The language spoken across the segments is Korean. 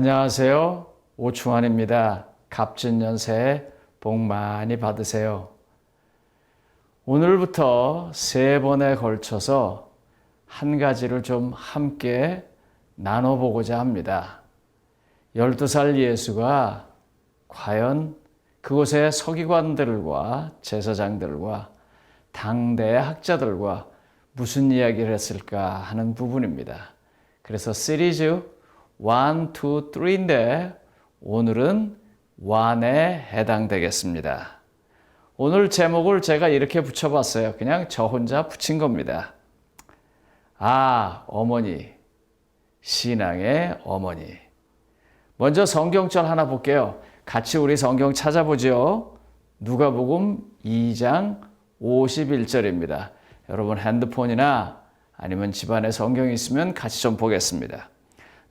안녕하세요. 오충환입니다. 값진 연세 복 많이 받으세요. 오늘부터 세 번에 걸쳐서 한 가지를 좀 함께 나눠보고자 합니다. 12살 예수가 과연 그곳의 서기관들과 제사장들과 당대 학자들과 무슨 이야기를 했을까 하는 부분입니다. 그래서 시리즈 1, 2, 3인데 오늘은 1에 해당되겠습니다. 오늘 제목을 제가 이렇게 붙여봤어요. 그냥 저 혼자 붙인 겁니다. 아, 어머니. 신앙의 어머니. 먼저 성경절 하나 볼게요. 같이 우리 성경 찾아보죠. 누가복음 2장 51절입니다. 여러분 핸드폰이나 아니면 집안에 성경이 있으면 같이 좀 보겠습니다.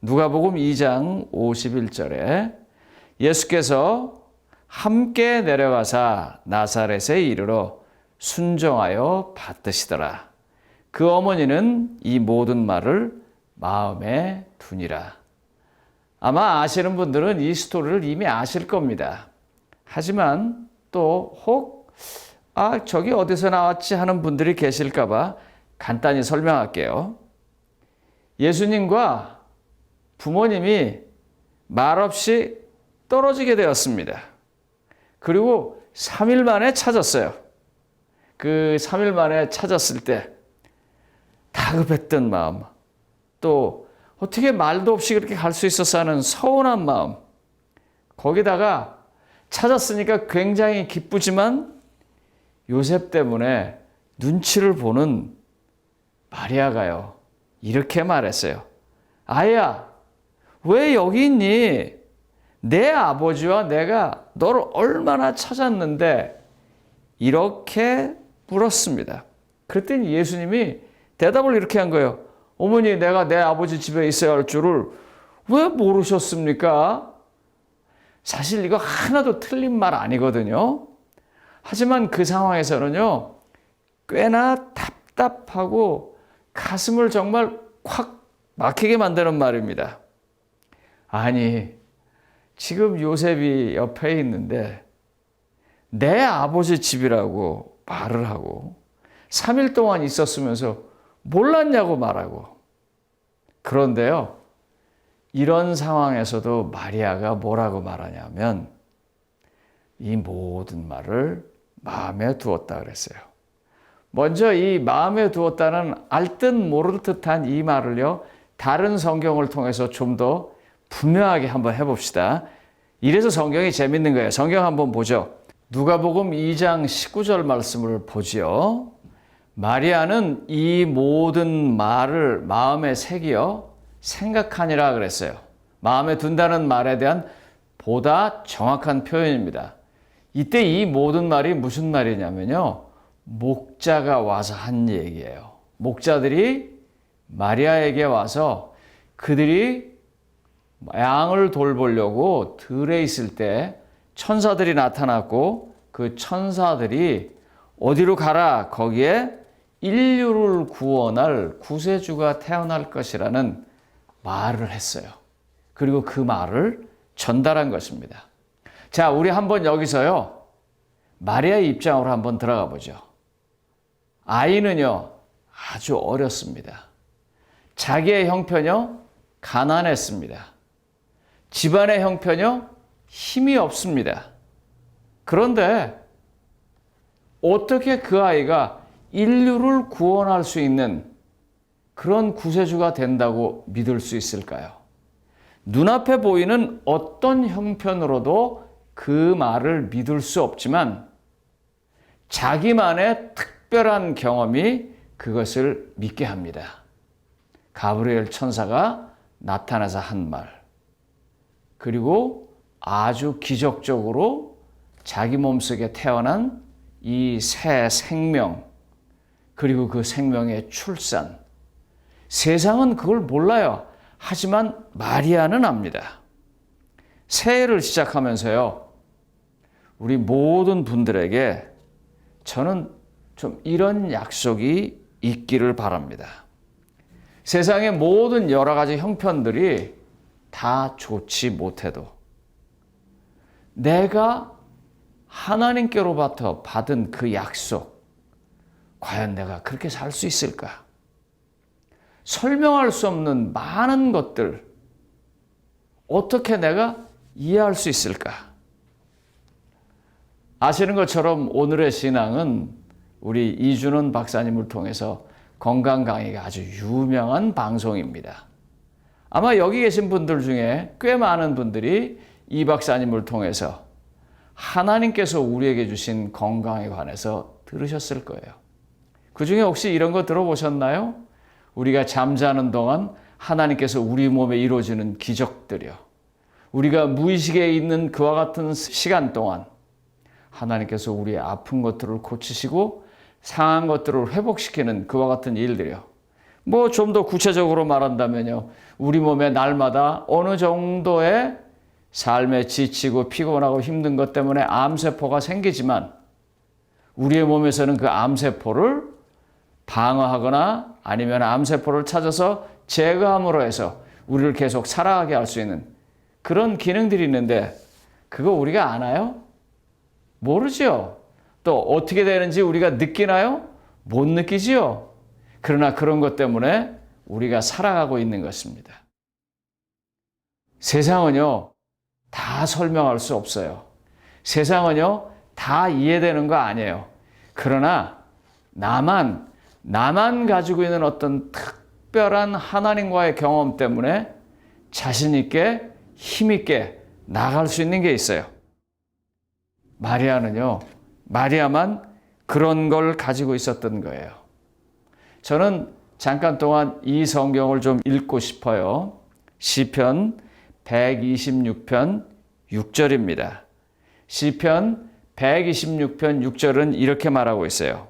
누가복음 2장 51절에 예수께서 함께 내려가사 나사렛에 이르러 순종하여 받드시더라. 그 어머니는 이 모든 말을 마음에 두니라. 아마 아시는 분들은 이 스토리를 이미 아실 겁니다. 하지만 또 혹, 아, 저기 어디서 나왔지 하는 분들이 계실까봐 간단히 설명할게요. 예수님과 부모님이 말없이 떨어지게 되었습니다. 그리고 3일 만에 찾았어요. 그 3일 만에 찾았을 때 다급했던 마음, 또 어떻게 말도 없이 그렇게 갈 수 있었어 하는 서운한 마음, 거기다가 찾았으니까 굉장히 기쁘지만 요셉 때문에 눈치를 보는 마리아가요. 이렇게 말했어요. 아야, 왜 여기 있니? 내 아버지와 내가 너를 얼마나 찾았는데 이렇게 물었습니다. 그랬더니 예수님이 대답을 이렇게 한 거예요. 어머니, 내가 내 아버지 집에 있어야 할 줄을 왜 모르셨습니까? 사실 이거 하나도 틀린 말 아니거든요. 하지만 그 상황에서는요, 꽤나 답답하고 가슴을 정말 콱 막히게 만드는 말입니다. 아니, 지금 요셉이 옆에 있는데 내 아버지 집이라고 말을 하고 3일 동안 있었으면서 몰랐냐고 말하고 그런데요. 이런 상황에서도 마리아가 뭐라고 말하냐면 이 모든 말을 마음에 두었다 그랬어요. 먼저 이 마음에 두었다는 알듯 모를 듯한 이 말을요. 다른 성경을 통해서 좀 더 분명하게 한번 해봅시다. 이래서 성경이 재밌는 거예요. 성경 한번 보죠. 누가복음 2장 19절 말씀을 보지요. 마리아는 이 모든 말을 마음에 새기어 생각하니라 그랬어요. 마음에 둔다는 말에 대한 보다 정확한 표현입니다. 이때 이 모든 말이 무슨 말이냐면요. 목자가 와서 한 얘기예요. 목자들이 마리아에게 와서 그들이 양을 돌보려고 들에 있을 때 천사들이 나타났고 그 천사들이 어디로 가라 거기에 인류를 구원할 구세주가 태어날 것이라는 말을 했어요. 그리고 그 말을 전달한 것입니다. 자, 우리 한번 여기서요. 마리아의 입장으로 한번 들어가 보죠. 아이는요, 아주 어렸습니다. 자기의 형편요, 가난했습니다. 집안의 형편요, 힘이 없습니다. 그런데 어떻게 그 아이가 인류를 구원할 수 있는 그런 구세주가 된다고 믿을 수 있을까요? 눈앞에 보이는 어떤 형편으로도 그 말을 믿을 수 없지만 자기만의 특별한 경험이 그것을 믿게 합니다. 가브리엘 천사가 나타나서 한 말. 그리고 아주 기적적으로 자기 몸속에 태어난 이 새 생명, 그리고 그 생명의 출산. 세상은 그걸 몰라요. 하지만 마리아는 압니다. 새해를 시작하면서요, 우리 모든 분들에게 저는 좀 이런 약속이 있기를 바랍니다. 세상의 모든 여러 가지 형편들이 다 좋지 못해도 내가 하나님께로부터 받은 그 약속, 과연 내가 그렇게 살 수 있을까? 설명할 수 없는 많은 것들, 어떻게 내가 이해할 수 있을까? 아시는 것처럼 오늘의 신앙은 우리 이준원 박사님을 통해서 건강 강의가 아주 유명한 방송입니다. 아마 여기 계신 분들 중에 꽤 많은 분들이 이 박사님을 통해서 하나님께서 우리에게 주신 건강에 관해서 들으셨을 거예요. 그 중에 혹시 이런 거 들어보셨나요? 우리가 잠자는 동안 하나님께서 우리 몸에 이루어지는 기적들이요. 우리가 무의식에 있는 그와 같은 시간 동안 하나님께서 우리의 아픈 것들을 고치시고 상한 것들을 회복시키는 그와 같은 일들이요. 뭐 좀 더 구체적으로 말한다면요. 우리 몸에 날마다 어느 정도의 삶에 지치고 피곤하고 힘든 것 때문에 암세포가 생기지만 우리의 몸에서는 그 암세포를 방어하거나 아니면 암세포를 찾아서 제거함으로 해서 우리를 계속 살아가게 할 수 있는 그런 기능들이 있는데 그거 우리가 아나요? 모르지요. 또 어떻게 되는지 우리가 느끼나요? 못 느끼지요. 그러나 그런 것 때문에 우리가 살아가고 있는 것입니다. 세상은요, 다 설명할 수 없어요. 세상은요, 다 이해되는 거 아니에요. 그러나 나만, 나만 가지고 있는 어떤 특별한 하나님과의 경험 때문에 자신있게, 힘있게 나갈 수 있는 게 있어요. 마리아는요, 마리아만 그런 걸 가지고 있었던 거예요. 저는 잠깐 동안 이 성경을 좀 읽고 싶어요. 시편 126편 6절입니다. 시편 126편 6절은 이렇게 말하고 있어요.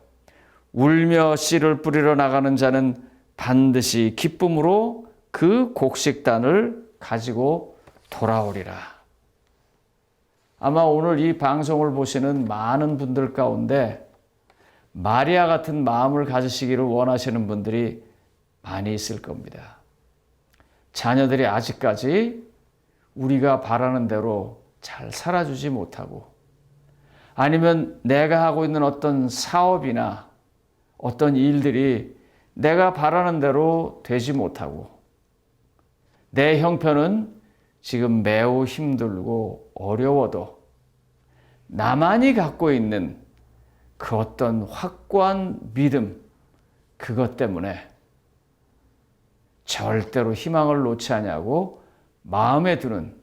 울며 씨를 뿌리러 나가는 자는 반드시 기쁨으로 그 곡식단을 가지고 돌아오리라. 아마 오늘 이 방송을 보시는 많은 분들 가운데 마리아 같은 마음을 가지시기를 원하시는 분들이 많이 있을 겁니다. 자녀들이 아직까지 우리가 바라는 대로 잘 살아주지 못하고 아니면 내가 하고 있는 어떤 사업이나 어떤 일들이 내가 바라는 대로 되지 못하고 내 형편은 지금 매우 힘들고 어려워도 나만이 갖고 있는 그 어떤 확고한 믿음, 그것 때문에 절대로 희망을 놓지 않냐고 마음에 드는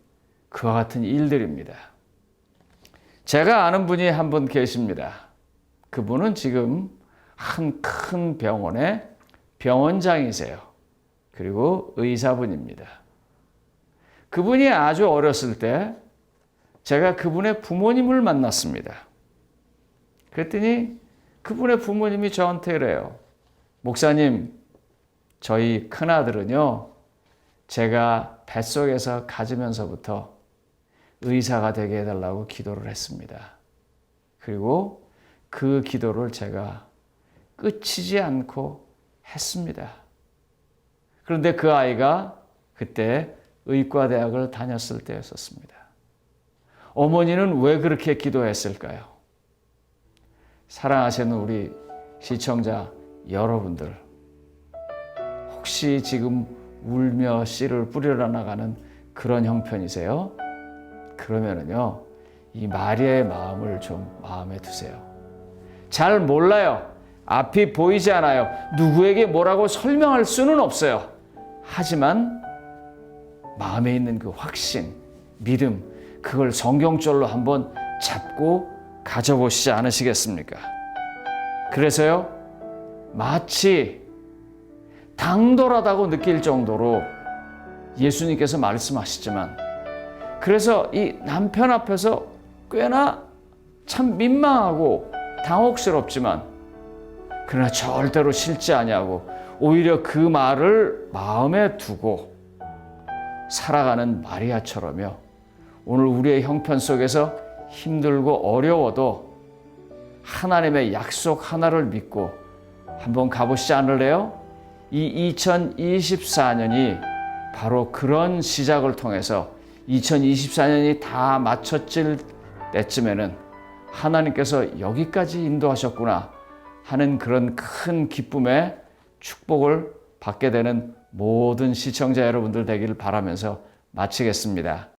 그와 같은 일들입니다. 제가 아는 분이 한 분 계십니다. 그분은 지금 한 큰 병원의 병원장이세요. 그리고 의사분입니다. 그분이 아주 어렸을 때 제가 그분의 부모님을 만났습니다. 그랬더니 그분의 부모님이 저한테 이래요. 목사님, 저희 큰아들은요, 제가 뱃속에서 가지면서부터 의사가 되게 해달라고 기도를 했습니다. 그리고 그 기도를 제가 끝이지 않고 했습니다. 그런데 그 아이가 그때 의과대학을 다녔을 때였었습니다. 어머니는 왜 그렇게 기도했을까요? 사랑하시는 우리 시청자 여러분들, 혹시 지금 울며 씨를 뿌리러 나가는 그런 형편이세요? 그러면은요, 이 마리아의 마음을 좀 마음에 두세요. 잘 몰라요. 앞이 보이지 않아요. 누구에게 뭐라고 설명할 수는 없어요. 하지만 마음에 있는 그 확신, 믿음, 그걸 성경절로 한번 잡고 가져보시지 않으시겠습니까? 그래서요, 마치 당돌하다고 느낄 정도로 예수님께서 말씀하시지만, 그래서 이 남편 앞에서 꽤나 참 민망하고 당혹스럽지만, 그러나 절대로 싫지 아니하고 오히려 그 말을 마음에 두고 살아가는 마리아처럼요. 오늘 우리의 형편 속에서 힘들고 어려워도 하나님의 약속 하나를 믿고 한번 가보시지 않을래요? 이 2024년이 바로 그런 시작을 통해서 2024년이 다 마쳤질 때쯤에는 하나님께서 여기까지 인도하셨구나 하는 그런 큰 기쁨의 축복을 받게 되는 모든 시청자 여러분들 되기를 바라면서 마치겠습니다.